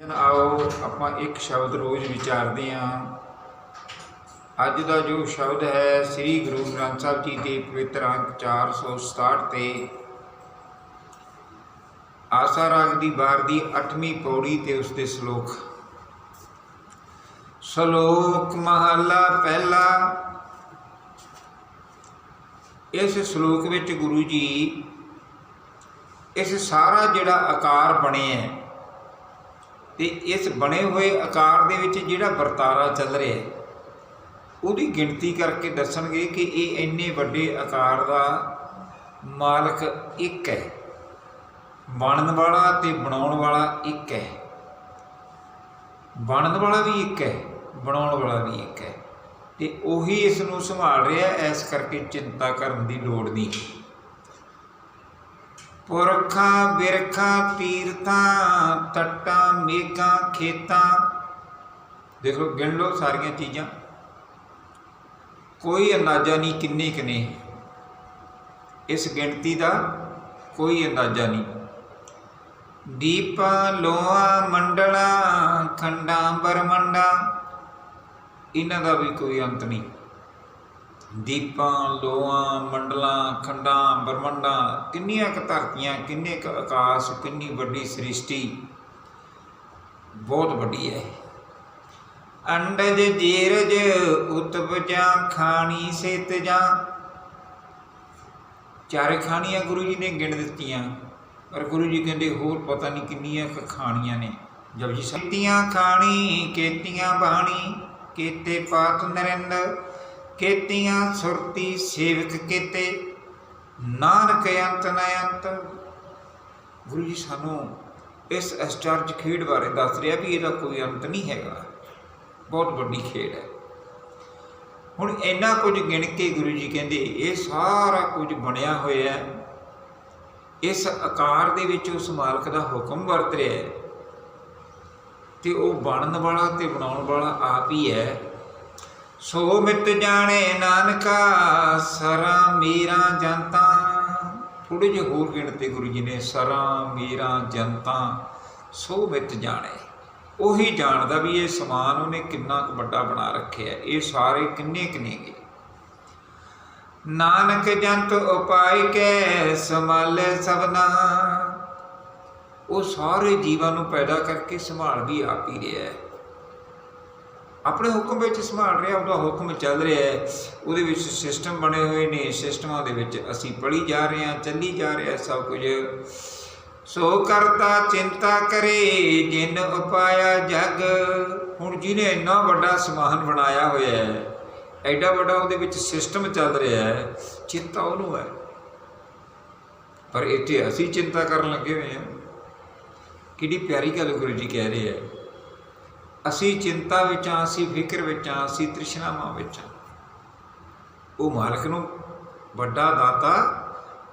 ਆਓ ਆਪਾਂ ਇੱਕ ਸ਼ਬਦ ਰੋਜ਼ ਵਿਚਾਰਦੇ ਹਾਂ। ਅੱਜ ਦਾ ਜੋ ਸ਼ਬਦ ਹੈ, ਸ੍ਰੀ ਗੁਰੂ ਗ੍ਰੰਥ ਸਾਹਿਬ ਜੀ ਦੇ ਪਵਿੱਤਰ ਅੰਕ 467 ਤੇ ਆਸਾ ਰਾਗ ਦੀ ਬਾਰ ਦੀ 8ਵੀਂ ਪੌੜੀ ਤੇ ਉਸ ਦੇ ਸ਼ਲੋਕ। ਸ਼ਲੋਕ ਮਹਲਾ ਪਹਿਲਾ। ਇਸ ਸ਼ਲੋਕ ਵਿੱਚ ਗੁਰੂ ਜੀ, ਇਸ ਸਾਰਾ ਜਿਹੜਾ ਆਕਾਰ ਬਣਿਆ ਹੈ ਤੇ ਇਸ ਬਣੇ ਹੋਏ ਆਕਾਰ ਦੇ ਵਿੱਚ ਜਿਹੜਾ ਵਰਤਾਰਾ ਚੱਲ ਰਿਹਾ ਹੈ ਉਹਦੀ ਗਿਣਤੀ ਕਰਕੇ ਦੱਸਣਗੇ ਕਿ ਇਹ ਇੰਨੇ ਵੱਡੇ ਆਕਾਰ ਦਾ ਮਾਲਕ ਇੱਕ ਹੈ। ਬਣਨ ਵਾਲਾ ਤੇ ਬਣਾਉਣ ਵਾਲਾ ਇੱਕ ਹੈ। ਬਣਨ ਵਾਲਾ ਵੀ ਇੱਕ ਹੈ ਬਣਾਉਣ ਵਾਲਾ ਵੀ ਇੱਕ ਹੈ। ਤੇ ਉਹੀ ਇਸ ਨੂੰ ਸੰਭਾਲ ਰਿਹਾ ਹੈ, ਇਸ ਕਰਕੇ ਚਿੰਤਾ ਕਰਨ ਦੀ ਲੋੜ ਨਹੀਂ। ਪੁਰਖਾਂ ਬਿਰਖਾਂ ਤੀਰਥਾਂ ਤੱਟਾਂ ਮੇਘਾਂ ਖੇਤਾਂ। ਦੇਖ ਲਓ ਗਿਣ ਲਓ ਸਾਰੀਆਂ ਚੀਜ਼ਾਂ। ਕੋਈ ਅੰਦਾਜ਼ਾ ਨਹੀਂ ਕਿੰਨੇ ਕਿੰਨੇ ਇਸ ਗਿਣਤੀ ਦਾ ਕੋਈ ਅੰਦਾਜ਼ਾ ਨਹੀਂ। ਦੀਪਾਂ, ਲੋਹਾਂ, ਮੰਡਲਾਂ, ਖੰਡਾਂ, ਬਰਮੰਡਾਂ, ਇਹਨਾਂ ਦਾ ਵੀ ਕੋਈ ਅੰਤ ਨਹੀਂ। ਦੀਪਾਂ, ਲੋਹਾਂ, ਮੰਡਲਾਂ, ਖੰਡਾਂ, ਬਰਮੰਡਾਂ, ਕਿੰਨੀਆਂ ਕੁ ਧਰਤੀਆਂ, ਕਿੰਨੇ ਕੁ ਆਕਾਸ਼, ਕਿੰਨੀ ਵੱਡੀ ਸ੍ਰਿਸ਼ਟੀ। ਬਹੁਤ ਵੱਡੀ ਹੈ। ਅੰਡਜ ਜੀਰਜ ਉਤਪਜਾਂ, ਖਾਣੀ ਸੇਤਜਾਂ ਚਾਰੇ ਖਾਣੀਆਂ ਗੁਰੂ ਜੀ ਨੇ ਗਿਣ ਦਿੱਤੀਆਂ, ਪਰ ਗੁਰੂ ਜੀ ਕਹਿੰਦੇ ਹੋਰ ਪਤਾ ਨਹੀਂ ਕਿੰਨੀਆਂ ਕੁ ਖਾਣੀਆਂ ਨੇ। ਜਬ ਜੀ ਸਤੀਆਂ ਖਾਣੀ ਕੇਤੀਆਂ ਬਾਣੀ ਕੀਤੇ ਪਾਤ ਨਰਿੰਦ ਕੀਤੀਆਂ ਸੁਰਤੀ ਸੇਵਕ ਕੀਤੇ। ਨਾਨਕ ਅੰਤ ਨ ਅੰਤ। ਗੁਰੂ ਜੀ, ਸਾਨੂੰ ਇਸ ਅਸਚਰਜ ਖੇਡ ਬਾਰੇ ਦੱਸ ਰਿਹਾ ਵੀ ਇਹਦਾ ਕੋਈ ਅੰਤ ਨਹੀਂ ਹੈਗਾ। ਬਹੁਤ ਵੱਡੀ ਖੇਡ ਹੈ। ਹੁਣ ਇੰਨਾ ਕੁਝ ਗਿਣ ਕੇ ਗੁਰੂ ਜੀ ਕਹਿੰਦੇ, ਇਹ ਸਾਰਾ ਕੁਝ ਬਣਿਆ ਹੋਇਆ ਹੈ। ਇਸ ਆਕਾਰ ਦੇ ਵਿੱਚ ਉਸ ਮਾਲਕ ਦਾ ਹੁਕਮ ਵਰਤ ਰਿਹਾ ਹੈ। ਤੇ ਉਹ ਬਣਨ ਵਾਲਾ ਤੇ ਬਣਾਉਣ ਵਾਲਾ ਆਪ ਹੀ ਹੈ। ਸੋ ਮਿਤ ਜਾਣੇ ਨਾਨਕਾ, ਸਰਾ ਮੀਰਾ ਜਨਤਾ। ਥੋੜੇ ਜਿਹੇ ਹੋਰ ਗਿਣਤੀ ਗੁਰੂ ਜੀ ਨੇ, ਸਰਾ ਮੀਰਾ ਜਨਤਾ ਸੋ ਮਿਤ ਜਾਣੇ। ਉਹੀ ਜਾਣਦਾ ਵੀ ਇਹ ਸਮਾਨ ਉਹਨੇ ਕਿੰਨਾ ਕੁ ਵੱਡਾ ਬਣਾ ਰੱਖਿਆ ਇਹ ਸਾਰੇ ਕਿੰਨੇ ਕਿੰਨੇਗੇ ਨਾਨਕ ਜੰਤ ਉਪਾਇ ਕੈ, ਸੰਭਾਲੇ ਸਭਨਾ। ਉਹ ਸਾਰੇ ਜੀਵਾਂ ਨੂੰ ਪੈਦਾ ਕਰਕੇ ਸੰਭਾਲ ਵੀ ਆਪ ਹੀ ਰਿਹਾ ਹੈ। ਆਪਣੇ ਹੁਕਮ ਵਿੱਚ ਸੰਭਾਲ ਰਿਹਾ, ਉਹਦਾ ਹੁਕਮ ਚੱਲ ਰਿਹਾ ਹੈ। ਉਹਦੇ ਵਿੱਚ ਸਿਸਟਮ ਬਣੇ ਹੋਏ ਨੇ ਸਿਸਟਮਾਂ ਦੇ ਵਿੱਚ ਅਸੀਂ ਪੜੀ ਜਾ ਰਹੇ ਹਾਂ, ਚੱਲੀ ਜਾ ਰਿਹਾ ਸਭ ਕੁਝ। ਸੋ ਕਰਤਾ, ਚਿੰਤਾ ਕਰੇ, ਜਿਨ ਉਪਾਇਆ ਜਗ। ਹੁਣ ਜਿਹਨੇ ਇੰਨਾ ਵੱਡਾ ਸਮਾਨ ਬਣਾਇਆ ਹੋਇਆ ਹੈ, ਐਡਾ ਵੱਡਾ ਉਹਦੇ ਵਿੱਚ ਸਿਸਟਮ ਚੱਲ ਰਿਹਾ ਹੈ, ਚਿੰਤਾ ਉਹਨੂੰ ਹੈ। ਪਰ ਇੱਥੇ ਅਸੀਂ ਚਿੰਤਾ ਕਰਨ ਲੱਗੇ ਹੋਏ ਹਾਂ। ਕਿਹੜੀ ਪਿਆਰੀ ਗੱਲ ਗੁਰੂ ਜੀ ਕਹਿ ਰਹੇ ਹੈ। ਅਸੀਂ ਚਿੰਤਾ ਵਿੱਚ ਹਾਂ, ਅਸੀਂ ਫਿਕਰ ਵਿੱਚ ਹਾਂ, ਅਸੀਂ ਤ੍ਰਿਸ਼ਨਾਵਾਂ ਵਿੱਚ ਹਾਂ। ਉਹ ਮਾਲਕ ਨੂੰ ਵੱਡਾ ਦਾਤਾ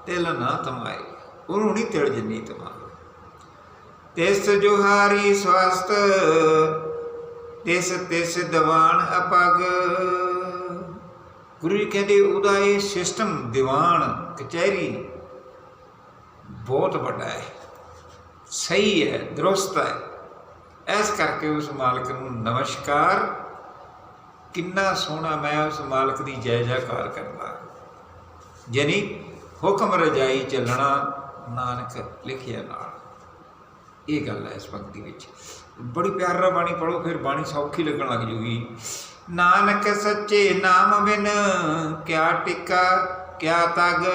ਤਿਲ ਨਾ ਤਮਾਏ, ਉਹਨੂੰ ਨਹੀਂ ਤਿਲ ਜਿੰਨੀ ਤਮਾ ਤਿਸ ਜੁਹਾਰੀ ਸਵਸਤ, ਤਿਸ ਤਿਸ ਦੀਵਾਨ ਅਪਗ। ਗੁਰੂ ਜੀ ਕਹਿੰਦੇ, ਉਹਦਾ ਇਹ ਸਿਸਟਮ ਦੀਵਾਨ, ਕਚਹਿਰੀ ਬਹੁਤ ਵੱਡਾ ਹੈ। ਸਹੀ ਹੈ, ਦਰੁਸਤ ਹੈ। ਇਸ ਕਰਕੇ ਉਸ ਮਾਲਕ ਨੂੰ ਨਮਸਕਾਰ। ਕਿੰਨਾ ਸੋਹਣਾ ਮੈਂ ਉਸ ਮਾਲਕ ਦੀ ਜੈ ਜੈਕਾਰ ਕਰਦਾ। ਯਾਨੀ ਹੁਕਮ ਰਜਾਈ ਚੱਲਣਾ ਨਾਨਕ ਲਿਖਿਆ ਨਾਲ। ਇਹ ਗੱਲ ਹੈ ਇਸ ਭਗਤੀ ਵਿੱਚ। ਬੜੀ ਪਿਆਰ ਬਾਣੀ ਪੜੋ ਫਿਰ ਬਾਣੀ ਸੌਖੀ ਲੱਗਣ ਲੱਗ ਜੂਗੀ। ਨਾਨਕ ਸੱਚੇ ਨਾਮ ਬਿਨ ਕਿਆ ਟਿਕਾ, ਕਿਆ ਤਗ।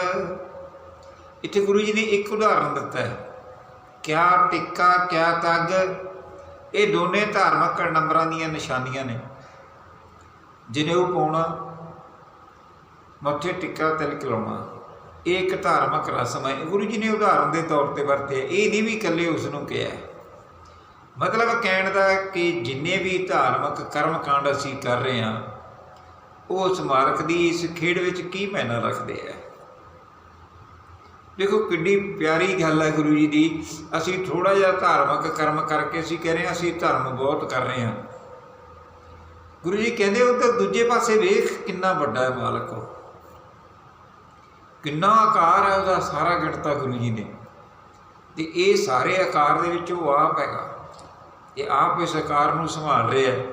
ਇੱਥੇ ਗੁਰੂ ਜੀ ਨੇ ਇੱਕ ਉਦਾਹਰਨ ਦਿੱਤਾ ਹੈ। ਕਿਆ ਟਿੱਕਾ, ਕਿਆ ਤੱਗ। ਇਹ ਦੋਨੇ ਧਾਰਮਿਕ ਨੰਬਰਾਂ ਦੀਆਂ ਨਿਸ਼ਾਨੀਆਂ ਨੇ ਜਨੇਊ ਪਾਉਣਾ, ਮੱਥੇ ਟਿੱਕਾ ਤਿਲਕ ਲਾਉਣਾ ਇਹ ਇੱਕ ਧਾਰਮਿਕ ਰਸਮ ਹੈ। ਗੁਰੂ ਜੀ ਨੇ ਉਦਾਹਰਨ ਦੇ ਤੌਰ ਤੇ ਵਰਤਿਆ। ਇਹ ਨਹੀਂ ਵੀ ਇਕੱਲੇ ਉਸ ਨੂੰ ਕਿਹਾ ਮਤਲਬ ਕਹਿਣ ਦਾ ਕਿ ਜਿੰਨੇ ਵੀ ਧਾਰਮਿਕ ਕਰਮ ਕਾਂਡ ਅਸੀਂ ਕਰ ਰਹੇ ਹਾਂ, ਉਹ ਸਮਾਰਕ ਦੀ ਇਸ ਖੇਡ ਵਿੱਚ ਕੀ ਮੈਨਾ ਰੱਖਦੇ ਆ? ਦੇਖੋ ਕਿੰਨੀ ਪਿਆਰੀ ਗੱਲ ਹੈ ਗੁਰੂ ਜੀ ਦੀ। ਅਸੀਂ ਥੋੜਾ ਜਿਹਾ ਧਾਰਮਿਕ ਕਰਮ ਕਰਕੇ ਅਸੀਂ ਕਹਿ ਰਹੇ ਹਾਂ, ਅਸੀਂ ਧਰਮ ਬਹੁਤ ਕਰ ਰਹੇ ਹਾਂ। ਗੁਰੂ ਜੀ ਕਹਿੰਦੇ ਉਹ ਤਾਂ ਦੂਜੇ ਪਾਸੇ ਵੇਖ ਕਿੰਨਾ ਵੱਡਾ ਹੈ ਮਾਲਕ ਉਹ। ਕਿੰਨਾ ਆਕਾਰ ਹੈ ਉਹਦਾ, ਸਾਰਾ ਗਿਣਤਾ ਗੁਰੂ ਜੀ ਨੇ। ਤੇ ਇਹ ਸਾਰੇ ਆਕਾਰ ਦੇ ਵਿੱਚ ਉਹ ਆਪ ਹੈਗਾ। ਇਹ ਆਪ ਇਸ ਆਕਾਰ ਨੂੰ ਸੰਭਾਲ ਰਿਹਾ ਹੈ।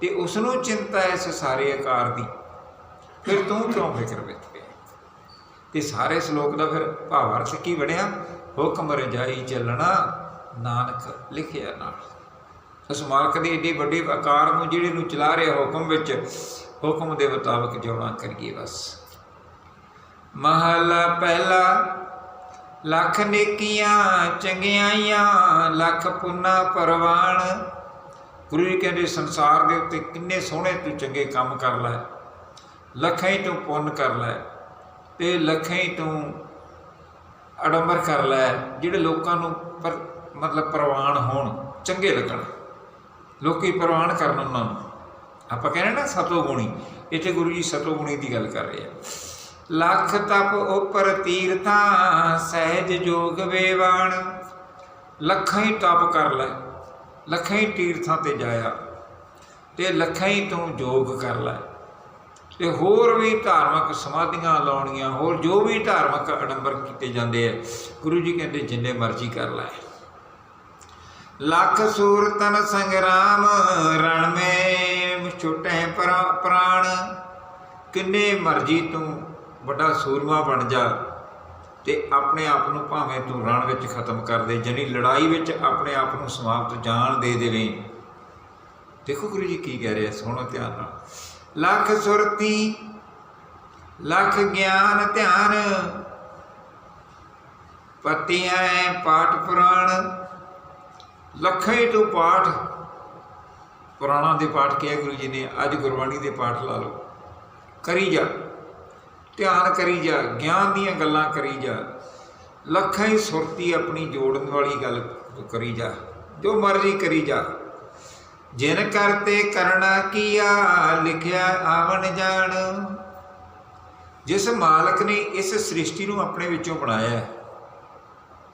ਤੇ ਉਸ ਨੂੰ ਚਿੰਤਾ ਇਸ ਸਾਰੇ ਆਕਾਰ ਦੀ। ਫਿਰ ਤੂੰ ਕਿਉਂ ਫਿਕਰ ਵਿੱਚ? ਤੇ ਸਾਰੇ ਸ਼ਲੋਕ ਦਾ ਫਿਰ ਭਾਵ ਅਰਥ ਕੀ ਬਣਿਆ? ਹੁਕਮ ਰਜਾਈ ਚੱਲਣਾ, ਨਾਨਕ ਲਿਖਿਆ ਨਾਲ। ਉਸ ਮਾਲਕ ਦੇ ਏਡੀ ਵੱਡੇ ਆਕਾਰ ਨੂੰ ਜਿਹੜੇ ਨੂੰ ਚਲਾ ਰਿਹਾ ਹੁਕਮ ਵਿੱਚ, ਹੁਕਮ ਦੇ ਮੁਤਾਬਕ ਜਿਉਣਾ ਕਰੀਏ ਬਸ। ਮਹਲਾ ਪਹਿਲਾ, ਲੱਖ ਨੇਕੀਆਂ, ਚੰਗਿਆਈਆਂ, ਲੱਖ ਪੁੰਨਾ ਪਰਵਾਨ ਗੁਰੂ ਜੀ ਕਹਿੰਦੇ, ਸੰਸਾਰ ਦੇ ਉੱਤੇ ਕਿੰਨੇ ਸੋਹਣੇ ਤੂੰ ਚੰਗੇ ਕੰਮ ਕਰ ਲੈ, ਲੱਖਾਂ ਹੀ ਤੂੰ ਪੁੰਨ ਕਰ ਲੈ। ਤੇ ਲੱਖਾਂ ਹੀ ਤੂੰ ਅਡੰਬਰ ਕਰ ਲੈ, ਜਿਹੜੇ ਲੋਕਾਂ ਨੂੰ ਪਰ, ਮਤਲਬ ਪ੍ਰਵਾਨ ਹੋਣ, ਚੰਗੇ ਲੱਗਣ। ਲੋਕੀ ਪ੍ਰਵਾਨ ਕਰਨ ਉਹਨਾਂ ਨੂੰ। ਆਪਾਂ ਕਹਿੰਦੇ ਨਾ ਸਤੋ ਗੁਣੀ ਇੱਥੇ ਗੁਰੂ ਜੀ ਸਤੋ ਗੁਣੀ ਦੀ ਗੱਲ ਕਰ ਰਹੇ ਆ। ਲੱਖ ਤਪ ਉਪਰ ਤੀਰਥਾਂ, ਸਹਿਜ ਜੋਗ ਵੇਵਾਣ। ਲੱਖਾਂ ਹੀ ਤਪ ਕਰ ਲੈ, ਲੱਖਾਂ ਹੀ ਤੀਰਥਾਂ ਤੇ ਜਾਇਆ। ਤੇ ਲੱਖਾਂ ਹੀ ਤੂੰ ਜੋਗ ਕਰ ਲੈ। ਤੇ ਹੋਰ ਵੀ ਧਾਰਮਿਕ ਸਮਾਧੀਆਂ ਲਾਉਣੀਆਂ, ਹੋਰ ਜੋ ਵੀ ਧਾਰਮਿਕ ਅਡੰਬਰ ਕੀਤੇ ਜਾਂਦੇ ਆ, ਗੁਰੂ ਜੀ ਕਹਿੰਦੇ ਜਿੰਨੇ ਮਰਜ਼ੀ ਕਰ ਲੈ। ਲੱਖ ਸੂਰਤਨ ਸੰਗਰਾਮ, ਰਣ ਮੇ ਛੁਟੇ ਪ੍ਰਾਣ। ਕਿੰਨੇ ਮਰਜ਼ੀ ਤੂੰ ਵੱਡਾ ਸੂਰਮਾ ਬਣ ਜਾ ਤੇ ਆਪਣੇ ਆਪ ਨੂੰ ਭਾਵੇਂ ਤੂੰ ਰਣ ਵਿੱਚ ਖਤਮ ਕਰ ਦੇ, ਜਣੀ ਲੜਾਈ ਵਿੱਚ ਆਪਣੇ ਆਪ ਨੂੰ ਸਮਾਪਤ ਜਾਣ ਦੇ ਦੇਵੇਂ ਦੇਖੋ ਗੁਰੂ ਜੀ ਕੀ ਕਹਿ ਰਹੇ ਆ, ਸੁਣੋ ਧਿਆਨ ਨਾਲ। ਲੱਖ ਸੁਰਤੀ, ਲੱਖ ਗਿਆਨ ਧਿਆਨ। ਪਤਿਆਂ ਪਾਠ ਪੁਰਾਣ, ਲੱਖਾਂ ਤੋਂ ਪਾਠ। ਪੁਰਾਣਾ ਦੇ ਪਾਠ ਕਿਹਾ ਗੁਰੂ ਜੀ ਨੇ, ਅੱਜ ਗੁਰਬਾਣੀ ਦੇ ਪਾਠ ਲਾ ਲਓ। ਕਰੀ ਜਾ, ਧਿਆਨ ਕਰੀ ਜਾ, ਗਿਆਨ ਦੀਆਂ ਗੱਲਾਂ ਕਰੀ ਜਾ। ਲੱਖਾਂ ਹੀ ਸੁਰਤੀ ਆਪਣੀ ਜੋੜਨ ਵਾਲੀ ਗੱਲ ਕਰੀ ਜਾ, ਜੋ ਮਰਜ਼ੀ ਕਰੀ ਜਾ। ਜਿਨ ਕਰਤੇ ਕਰਣਾ ਕੀਆ, ਲਿਖਿਆ ਆਵਣ ਜਾਣ। ਜਿਸ ਮਾਲਕ ਨੇ ਇਸ ਸ੍ਰਿਸ਼ਟੀ ਨੂੰ ਆਪਣੇ ਵਿੱਚੋਂ ਬਣਾਇਆ ਹੈ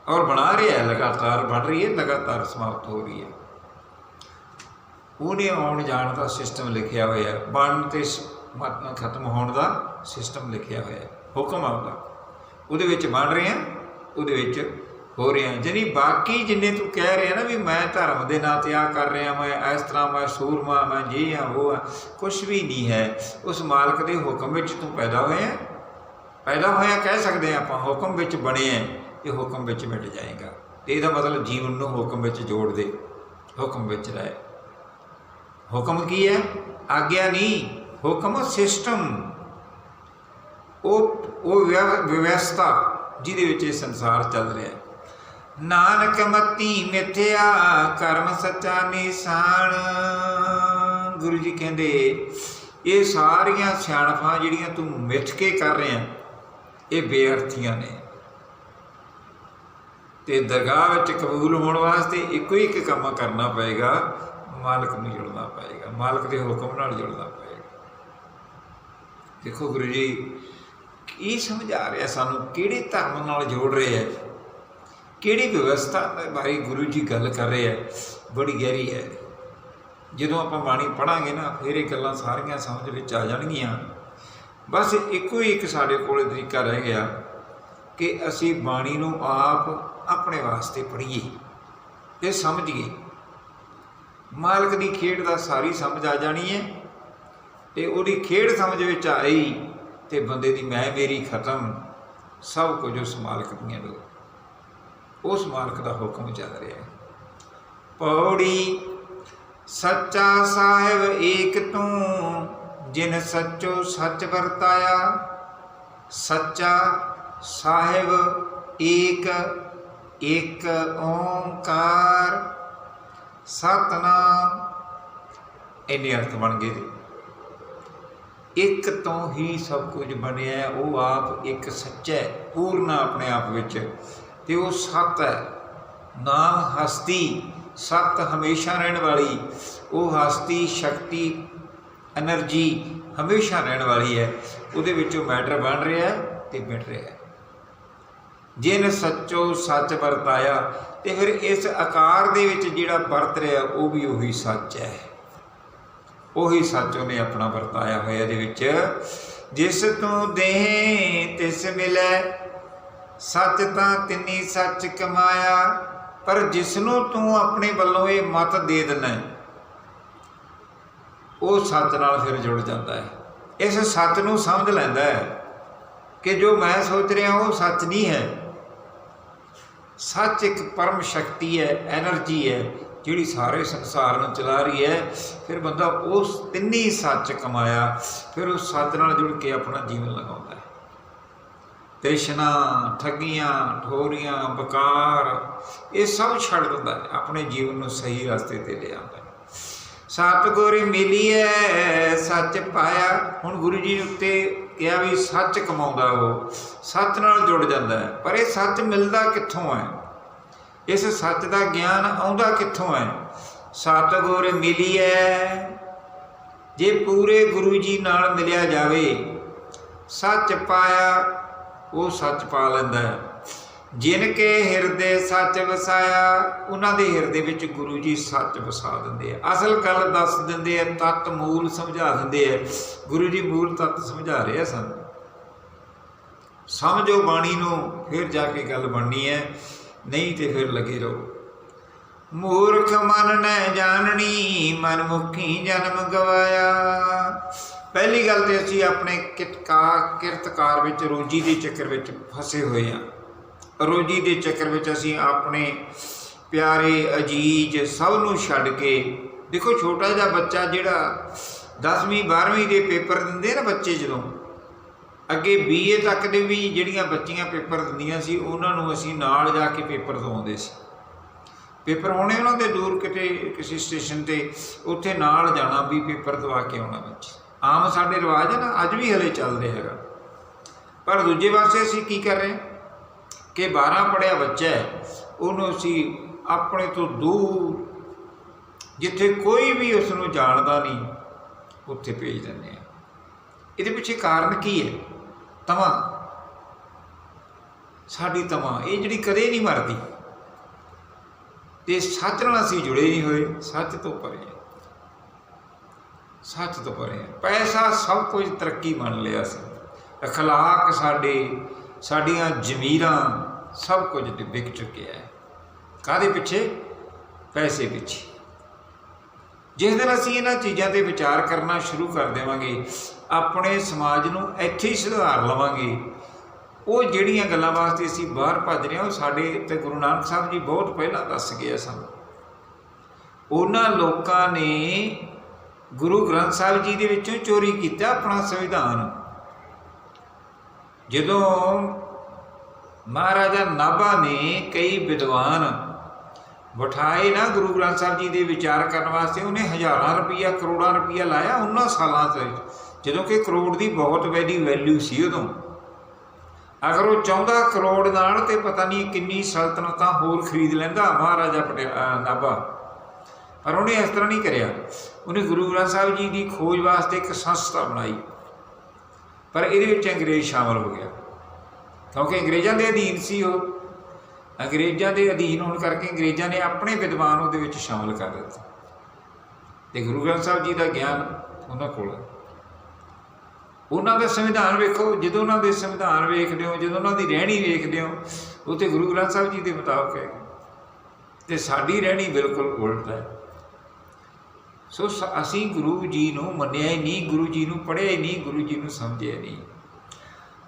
ਔਰ ਬਣਾ ਰਿਹਾ ਹੈ, ਲਗਾਤਾਰ ਬਣ ਰਹੀ ਹੈ, ਲਗਾਤਾਰ ਸਮਾਪਤ ਹੋ ਰਹੀ ਹੈ। ਉਹਨੇ ਆਉਣ ਜਾਣ ਦਾ ਸਿਸਟਮ ਲਿਖਿਆ ਹੋਇਆ ਹੈ। ਬਣ ਤੇ ਸ- ਖਤਮ ਹੋਣ ਦਾ ਸਿਸਟਮ ਲਿਖਿਆ ਹੋਇਆ ਹੈ। ਹੁਕਮ ਆਪਦਾ ਉਹਦੇ ਵਿੱਚ ਬਣ ਰਹੇ ਆ ਉਹਦੇ ਵਿੱਚ ਹੋ ਰਿਹਾ ਜਾਨੀ ਬਾਕੀ ਜਿੰਨੇ ਤੂੰ ਕਹਿ ਰਿਹਾ ਨਾ ਵੀ ਮੈਂ ਧਰਮ ਦੇ ਨਾਂ ਤੇ ਆ ਕਰ ਰਿਹਾ, ਮੈਂ ਇਸ ਤਰ੍ਹਾਂ, ਮੈਂ ਸੂਰਮਾ, ਮੈਂ ਜੇ ਆ ਉਹ ਆ ਕੁਝ ਵੀ ਨਹੀਂ ਹੈ। ਉਸ ਮਾਲਕ ਦੇ ਹੁਕਮ ਵਿੱਚ ਤੂੰ ਪੈਦਾ ਹੋਇਆ। ਹੈ। ਪੈਦਾ ਹੋਇਆ ਕਹਿ ਸਕਦੇ ਆ ਆਪਾਂ, ਹੁਕਮ ਵਿੱਚ ਬਣੇ ਆ ਇਹ ਹੁਕਮ ਵਿੱਚ ਮਿਟ ਜਾਏਗਾ। ਤੇ ਇਹਦਾ ਮਤਲਬ ਜੀਵਨ ਨੂੰ ਹੁਕਮ ਵਿੱਚ ਜੋੜ ਦੇ, ਹੁਕਮ ਵਿੱਚ ਰਹਿ। ਹੁਕਮ ਕੀ ਹੈ? ਆਗਿਆ ਨਹੀਂ, ਹੁਕਮ ਸਿਸਟਮ। ਉਹ ਉਹ ਵਿਵ- ਵਿਵਸਥਾ ਜਿਹਦੇ ਵਿੱਚ ਇਹ ਸੰਸਾਰ ਚੱਲ ਰਿਹਾ ਹੈ। ਨਾਨਕ ਮਤੀ ਮਿਥਿਆ, ਕਰਮ ਸੱਚਾ ਨਿਸ਼ਾਨ। ਗੁਰੂ ਜੀ ਕਹਿੰਦੇ, ਇਹ ਸਾਰੀਆਂ ਸਿਆਣਪਾਂ ਜਿਹੜੀਆਂ ਤੂੰ ਮਿੱਥ ਕੇ ਕਰ ਰਿਹਾ, ਇਹ ਬੇਅਰਥੀਆਂ ਨੇ। ਤੇ ਦਰਗਾਹ ਵਿੱਚ ਕਬੂਲ ਹੋਣ ਵਾਸਤੇ ਇੱਕੋ ਹੀ ਇੱਕ ਕੰਮ ਕਰਨਾ ਪਏਗਾ, ਮਾਲਕ ਨੂੰ ਜੁੜਨਾ ਪਏਗਾ, ਮਾਲਕ ਦੇ ਹੁਕਮ ਨਾਲ ਜੁੜਨਾ ਪਏਗਾ। ਦੇਖੋ ਗੁਰੂ ਜੀ, ਕੀ ਸਮਝਾ ਰਿਹਾ ਸਾਨੂੰ, ਕਿਹੜੇ ਧਰਮ ਨਾਲ ਜੋੜ ਰਹੇ ਹੈ? ਕਿਹੜੀ ਵਿਵਸਥਾ ਦੇ ਬਾਰੇ ਗੁਰੂ ਜੀ ਗੱਲ ਕਰ ਰਹੇ ਹੈ ਬੜੀ ਗਹਿਰੀ ਹੈ। ਜਦੋਂ ਆਪਾਂ ਬਾਣੀ ਪੜਾਂਗੇ ਨਾ, ਫਿਰ ਇਹ ਗੱਲਾਂ ਸਾਰੀਆਂ ਸਮਝ ਵਿੱਚ ਆ ਜਾਣਗੀਆਂ। ਬਸ ਇੱਕੋ ਹੀ ਇੱਕ ਸਾਡੇ ਕੋਲ ਤਰੀਕਾ ਰਹਿ ਗਿਆ ਕਿ ਅਸੀਂ ਬਾਣੀ ਨੂੰ ਆਪ ਆਪਣੇ ਵਾਸਤੇ ਪੜ੍ਹੀਏ ਤੇ ਸਮਝੀਏ। ਮਾਲਕ ਦੀ ਖੇਡ ਦਾ ਸਾਰੀ ਸਮਝ ਆ ਜਾਣੀ ਹੈ ਤੇ ਉਹਦੀ ਖੇਡ ਸਮਝ ਵਿੱਚ ਆਈ ਤੇ ਬੰਦੇ ਦੀ ਮੈਂ ਮੇਰੀ ਖਤਮ, ਸਭ ਕੁਝ ਉਸ ਮਾਲਕ ਦੀਆਂ ਲੋਕ ਉਸ ਮਾਲਕ ਦਾ ਹੁਕਮ ਚੱਲ ਰਿਹਾ ਹੈ। ਪੌੜੀ, ਸੱਚਾ ਸਾਹਿਬ ਏਕ ਤੂੰ, ਜਿਨ ਸੱਚੋ ਸੱਚ ਵਰਤਾਇਆ, ਸੱਚਾ ਸਾਹਿਬ ਏਕ ਏਕ ਓੰਕਾਰ। ਸਤਨਾਮ। ਇਹਨੇ ਅਰਥ ਬਣ ਗਏ ਜੀ। ਇੱਕ ਤੋਂ ਹੀ ਸਭ ਕੁਝ ਬਣਿਆ ਉਹ ਆਪ ਇੱਕ ਸੱਚਾ ਹੈ, ਪੂਰਨ ਆਪਣੇ ਆਪ ਵਿੱਚ। ਤੇ ਉਹ ਸਤ ਹੈ। ਨਾ ਹਸਤੀ, ਸਤ ਹਮੇਸ਼ਾ ਰਹਿਣ ਵਾਲੀ। ਉਹ ਹਸਤੀ, ਸ਼ਕਤੀ એનર્ਜੀ ਹਮੇਸ਼ਾ ਰਹਿਣ ਵਾਲੀ ਹੈ। ਉਹਦੇ ਵਿੱਚ ਉਹ ਮੈਟਰ ਬਣ ਰਿਹਾ ਹੈ ਤੇ ਮਿਟ ਰਿਹਾ ਹੈ। ਜਿਨ ਸੱਚੋ ਸੱਚ ਵਰਤਾਇਆ, ਤੇ ਫਿਰ ਇਸ ਆਕਾਰ ਦੇ ਵਿੱਚ ਜਿਹੜਾ ਵਰਤ ਰਿਹਾ, ਉਹ ਵੀ ਉਹੀ ਸੱਚ ਹੈ। ਉਹੀ ਸੱਚ ਉਹਨੇ ਆਪਣਾ ਵਰਤਾਇਆ ਹੋਇਆ ਦੇ ਵਿੱਚ। ਜਿਸ ਤੋਂ ਦੇਹ ਤਿਸ ਮਿਲੈ ਸੱਚ ਤਾਂ ਤਿੰਨੀ ਸੱਚ ਕਮਾਇਆ, ਪਰ ਜਿਸ ਨੂੰ ਤੂੰ ਆਪਣੇ ਵੱਲੋਂ ਇਹ ਮਤ ਦੇ ਦਿੰਦਾ ਉਹ ਸੱਚ ਨਾਲ ਫਿਰ ਜੁੜ ਜਾਂਦਾ ਹੈ। ਇਸ ਸੱਚ ਨੂੰ ਸਮਝ ਲੈਂਦਾ ਹੈ ਕਿ ਜੋ ਮੈਂ ਸੋਚ ਰਿਹਾ ਉਹ ਸੱਚ ਨਹੀਂ ਹੈ। ਸੱਚ ਇੱਕ ਪਰਮ ਸ਼ਕਤੀ ਹੈ એનર્ਜੀ ਹੈ, ਜਿਹੜੀ ਸਾਰੇ ਸੰਸਾਰ ਨੂੰ ਚਲਾ ਰਹੀ ਹੈ। ਫਿਰ ਬੰਦਾ ਉਸ ਤਿੰਨੀ ਸੱਚ ਕਮਾਇਆ, ਫਿਰ ਉਸ ਸੱਚ ਨਾਲ ਜੁੜ ਕੇ ਆਪਣਾ ਜੀਵਨ ਲਗਾਉਂਦਾ ਤ੍ਰਿਸ਼ਨਾ, ਠੱਗੀਆਂ, ਠੋਰੀਆਂ, ਬਕਾਰ, ਇਹ ਸਭ ਛੱਡ ਦਿੰਦਾ ਹੈ, ਆਪਣੇ ਜੀਵਨ ਨੂੰ ਸਹੀ ਰਸਤੇ ਤੇ ਲੈ ਆਉਂਦਾ ਹੈ। ਸਤਿਗੁਰ ਮਿਲੀਐ, ਸੱਚ ਪਾਇਆ। ਹੁਣ ਗੁਰੂ ਜੀ ਉੱਤੇ ਕਿਹਾ ਵੀ ਸੱਚ ਕਮਾਉਂਦਾ ਉਹ, ਸੱਚ ਨਾਲ ਜੁੜ ਜਾਂਦਾ ਹੈ। ਪਰ ਇਹ ਸੱਚ ਮਿਲਦਾ ਕਿੱਥੋਂ ਹੈ? ਇਸ ਸੱਚ ਦਾ ਗਿਆਨ ਆਉਂਦਾ ਕਿੱਥੋਂ ਹੈ? ਸਤਗੁਰ ਮਿਲੀ ਹੈ ਜੇ ਪੂਰੇ ਗੁਰੂ ਜੀ ਨਾਲ ਮਿਲਿਆ ਜਾਵੇ, ਸੱਚ ਪਾਇਆ ਉਹ ਸੱਚ ਪਾ ਲੈਂਦਾ ਹੈ। ਜਿਨ ਕੇ ਹਿਰਦੇ ਸੱਚ ਵਸਾਇਆ, ਉਹਨਾਂ ਦੇ ਹਿਰਦੇ ਵਿੱਚ ਗੁਰੂ ਜੀ ਸੱਚ ਵਸਾ ਦਿੰਦੇ ਆ। ਅਸਲ ਗੱਲ ਦੱਸ ਦਿੰਦੇ ਆ, ਤਤ ਮੂਲ ਸਮਝਾ ਦਿੰਦੇ ਆ। ਗੁਰੂ ਜੀ ਮੂਲ ਤਤ ਸਮਝਾ ਰਹੇ ਆ ਸਾਨੂੰ। ਸਮਝੋ ਬਾਣੀ ਨੂੰ, ਫਿਰ ਜਾ ਕੇ ਗੱਲ ਬਣਨੀ ਹੈ। ਨਹੀਂ ਤੇ ਫਿਰ ਲੱਗੇ ਰਹੋ। ਮੂਰਖ ਮਨ ਨੈ ਜਾਣਨੀ, ਮਨ ਮੁਖੀ ਜਨਮ ਗਵਾਇਆ। ਪਹਿਲੀ ਗੱਲ ਤੇ ਅਸੀਂ ਆਪਣੇ ਕਿਤਕਾ ਕਿਰਤਕਾਰ ਵਿੱਚ ਰੋਜੀ ਦੇ ਚੱਕਰ ਵਿੱਚ ਫਸੇ ਹੋਏ ਹਾਂ। ਰੋਜੀ ਦੇ ਚੱਕਰ ਵਿੱਚ ਅਸੀਂ ਆਪਣੇ ਪਿਆਰੇ ਅਜੀਜ਼ ਸਭ ਨੂੰ ਛੱਡ ਕੇ, ਦੇਖੋ ਛੋਟਾ ਜਿਹਾ ਬੱਚਾ ਜਿਹੜਾ 10ਵੀਂ 12ਵੀਂ ਦੇ ਪੇਪਰ ਦਿੰਦੇ ਨਾ ਬੱਚੇ ਜਦੋਂ, ਅੱਗੇ ਬੀਏ ਤੱਕ ਦੇ ਵੀ ਜਿਹੜੀਆਂ ਬੱਚੀਆਂ ਪੇਪਰ ਦਿੰਦੀਆਂ ਸੀ, ਉਹਨਾਂ ਨੂੰ ਅਸੀਂ ਨਾਲ ਜਾ ਕੇ ਪੇਪਰ ਦਵਾਉਂਦੇ ਸੀ। ਪੇਪਰ ਹੋਣੇ ਉਹਨਾਂ ਦੇ ਦੂਰ ਕਿਤੇ, ਕਿਸੇ ਸਟੇਸ਼ਨ ਤੇ ਉੱਥੇ ਨਾਲ ਜਾਣਾ ਵੀ ਪੇਪਰ ਦਵਾ ਕੇ ਆਉਣਾ ਬੱਚੇ। ਆਮ ਸਾਡੇ ਰਿਵਾਜ ਹੈ ਨਾ, ਅੱਜ ਵੀ ਹਲੇ ਚੱਲ ਰਿਹਾ ਹੈਗਾ। ਪਰ ਦੂਜੇ ਪਾਸੇ ਅਸੀਂ ਕੀ ਕਰ ਰਹੇ ਕਿ 12 ਪੜਿਆ ਬੱਚਾ ਹੈ, ਉਹਨੂੰ ਅਸੀਂ ਆਪਣੇ ਤੋਂ ਦੂਰ ਜਿੱਥੇ ਕੋਈ ਵੀ ਉਸ ਨੂੰ ਜਾਣਦਾ ਨਹੀਂ, ਉੱਥੇ ਭੇਜ ਦਿੰਦੇ ਆ ਇਹਦੇ ਪਿੱਛੇ ਕਾਰਨ ਕੀ ਹੈ? ਤਮਾ। ਸਾਡੀ ਤਮਾ, ਇਹ ਜਿਹੜੀ ਕਦੇ ਨਹੀਂ ਮਰਦੀ। ਤੇ ਸੱਚ ਨਾਲ ਅਸੀਂ ਜੁੜੇ ਨਹੀਂ ਹੋਏ, ਸੱਚ ਤੋਂ ਪਰੇ ਸੱਚ ਤੋਂ ਪਰੇ ਹਾਂ। ਪੈਸਾ ਸਭ ਕੁਝ ਤਰੱਕੀ ਮੰਨ ਲਿਆ ਸੀ اخلاق ਸਾਡੇ ਸਾਡੀਆਂ ਜ਼ਮੀਰਾਂ ਸਭ ਕੁਝ ਤੇ ਵਿਕ ਚੁੱਕਿਆ ਹੈ ਕਾਦੇ ਪਿੱਛੇ ਪੈਸੇ ਪਿੱਛੇ ਜਿਸ ਦਿਨ ਅਸੀਂ ਇਹਨਾਂ ਚੀਜ਼ਾਂ ਤੇ ਵਿਚਾਰ ਕਰਨਾ ਸ਼ੁਰੂ ਕਰ ਦੇਵਾਂਗੇ ਆਪਣੇ ਸਮਾਜ ਨੂੰ ਇੱਥੇ ਹੀ ਸੁਧਾਰ ਲਵਾਂਗੇ ਉਹ ਜਿਹੜੀਆਂ ਗੱਲਾਂ ਵਾਸਤੇ ਅਸੀਂ ਬਾਹਰ ਭੱਜ ਰਹੇ ਹਾਂ ਉਹ ਸਾਡੇ ਤੇ ਗੁਰੂ ਨਾਨਕ ਸਾਹਿਬ ਜੀ ਬਹੁਤ ਪਹਿਲਾਂ ਦੱਸ ਗਏ ਸਾਨੂੰ ਉਹਨਾਂ ਲੋਕਾਂ ਨੇ ਗੁਰੂ ਗ੍ਰੰਥ ਸਾਹਿਬ ਜੀ ਦੇ ਵਿੱਚੋਂ ਚੋਰੀ ਕੀਤਾ ਆਪਣਾ ਸੰਵਿਧਾਨ। ਜਦੋਂ ਮਹਾਰਾਜਾ ਨਾਭਾ ਨੇ ਕਈ ਵਿਦਵਾਨ ਬਿਠਾਏ ਨਾ ਗੁਰੂ ਗ੍ਰੰਥ ਸਾਹਿਬ ਜੀ ਦੇ ਵਿਚਾਰ ਕਰਨ ਵਾਸਤੇ, ਉਹਨੇ ਹਜ਼ਾਰਾਂ ਰੁਪਈਆ, ਕਰੋੜਾਂ ਰੁਪਈਆ ਲਾਇਆ ਉਹਨਾਂ ਸਾਲਾਂ ਤੋਂ ਜਦੋਂ ਕਿ ਕਰੋੜ ਦੀ ਬਹੁਤ ਵੈਡੀ ਵੈਲਿਊ ਸੀ ਉਦੋਂ। ਅਗਰ ਉਹ ਚਾਹੁੰਦਾ ਕਰੋੜ ਨਾਲ ਤੇ ਪਤਾ ਨਹੀਂ ਕਿੰਨੀ ਸਲਤਨਤਾਂ ਹੋਰ ਖਰੀਦ ਲੈਂਦਾ ਮਹਾਰਾਜਾ ਪਟੇ ਨਾਭਾ। ਪਰ ਉਹਨੇ ਇਸ ਤਰ੍ਹਾਂ ਨਹੀਂ ਕਰਿਆ। ਉਹਨੇ ਗੁਰੂ ਗ੍ਰੰਥ ਸਾਹਿਬ ਜੀ ਦੀ ਖੋਜ ਵਾਸਤੇ ਇੱਕ ਸੰਸਥਾ ਬਣਾਈ। ਪਰ ਇਹਦੇ ਵਿੱਚ ਅੰਗਰੇਜ਼ ਸ਼ਾਮਲ ਹੋ ਗਿਆ। ਕਿਉਂਕਿ ਅੰਗਰੇਜ਼ਾਂ ਦੇ ਅਧੀਨ ਸੀ ਉਹ। ਅੰਗਰੇਜ਼ਾਂ ਦੇ ਅਧੀਨ ਹੋਣ ਕਰਕੇ ਅੰਗਰੇਜ਼ਾਂ ਨੇ ਆਪਣੇ ਵਿਦਵਾਨ ਉਹਦੇ ਵਿੱਚ ਸ਼ਾਮਲ ਕਰ ਦਿੱਤੇ। ਤੇ ਗੁਰੂ ਗ੍ਰੰਥ ਸਾਹਿਬ ਜੀ ਦਾ ਗਿਆਨ ਉਹਨਾਂ ਕੋਲ ਉਹਨਾਂ ਦਾ ਸੰਵਿਧਾਨ ਵੇਖੋ। ਜਦੋਂ ਉਹਨਾਂ ਦੇ ਸੰਵਿਧਾਨ ਵੇਖਦੇ ਹੋ, ਜਦੋਂ ਉਹਨਾਂ ਦੀ ਰਹਿਣੀ ਵੇਖਦੇ ਹੋ, ਉਹ ਤੇ ਗੁਰੂ ਗ੍ਰੰਥ ਸਾਹਿਬ ਜੀ ਦੇ ਮੁਤਾਬਕ ਹੈ। ਤੇ ਸਾਡੀ ਰਹਿਣੀ ਬਿਲਕੁਲ ਉਲਟ ਹੈ। ਸੋ ਸ- ਅਸੀਂ ਗੁਰੂ ਜੀ ਨੂੰ ਮੰਨਿਆ ਹੀ ਨਹੀਂ, ਗੁਰੂ ਜੀ ਨੂੰ ਪੜ੍ਹਿਆ ਹੀ ਨਹੀਂ, ਗੁਰੂ ਜੀ ਨੂੰ ਸਮਝਿਆ ਨਹੀਂ।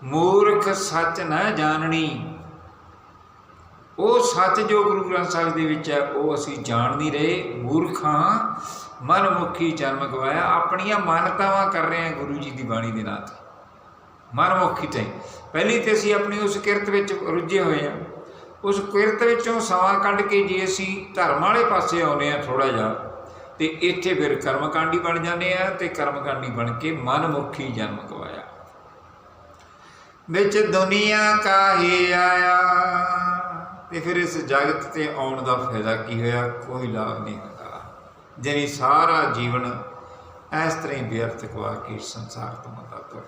ਮੂਰਖ ਸੱਚ ਨਾ ਜਾਣਨੀ। ਉਹ ਸੱਚ ਜੋ ਗੁਰੂ ਗ੍ਰੰਥ ਸਾਹਿਬ ਦੇ ਵਿੱਚ ਹੈ, ਉਹ ਅਸੀਂ ਜਾਣ ਨਹੀਂ ਰਹੇ। ਮੂਰਖਾਂ ਮਨਮੁਖੀ ਜਨਮ ਗਵਾਇਆ। ਆਪਣੀਆਂ ਮਾਨਤਾਵਾਂ ਕਰ ਰਹੇ ਹਾਂ ਗੁਰੂ ਜੀ ਦੀ ਬਾਣੀ ਦੇ ਨਾਂ ਤੇ ਮਨਮੁਖੀ ਤੇ ਪਹਿਲੀ ਤੇ ਅਸੀਂ ਆਪਣੀ ਉਸ ਕਿਰਤ ਵਿੱਚ ਰੁੱਝੇ ਹੋਏ ਹਾਂ। ਉਸ ਕਿਰਤ ਵਿੱਚੋਂ ਸਮਾਂ ਕੱਢ ਕੇ ਜੇ ਅਸੀਂ ਧਰਮ ਵਾਲੇ ਪਾਸੇ ਆਉਂਦੇ ਹਾਂ ਥੋੜਾ ਜਿਹਾ ਤੇ ਇੱਥੇ ਫਿਰ ਕਰਮਕਾਂਡੀ ਬਣ ਜਾਂਦੇ ਆ ਤੇ ਕਰਮਕਾਂਡੀ ਬਣ ਕੇ ਮਨਮੁਖੀ ਜਨਮ ਗਵਾਇਆ। ਵਿੱਚ ਦੁਨੀਆ ਕਾਹੇ ਆਇਆ? ਤੇ ਫਿਰ ਇਸ ਜਗਤ ਤੇ ਆਉਣ ਦਾ ਫਾਇਦਾ ਕੀ ਹੋਇਆ? ਕੋਈ ਲਾਭ ਨਹੀਂ ਹੁੰਦਾ। ਜਿਹੜੀ ਸਾਰਾ ਜੀਵਨ ਇਸ ਤਰ੍ਹਾਂ ਹੀ ਵਿਅਰਥ ਗਵਾ ਕੇ ਸੰਸਾਰ ਤੋਂ ਮਤਾ ਤੁਰ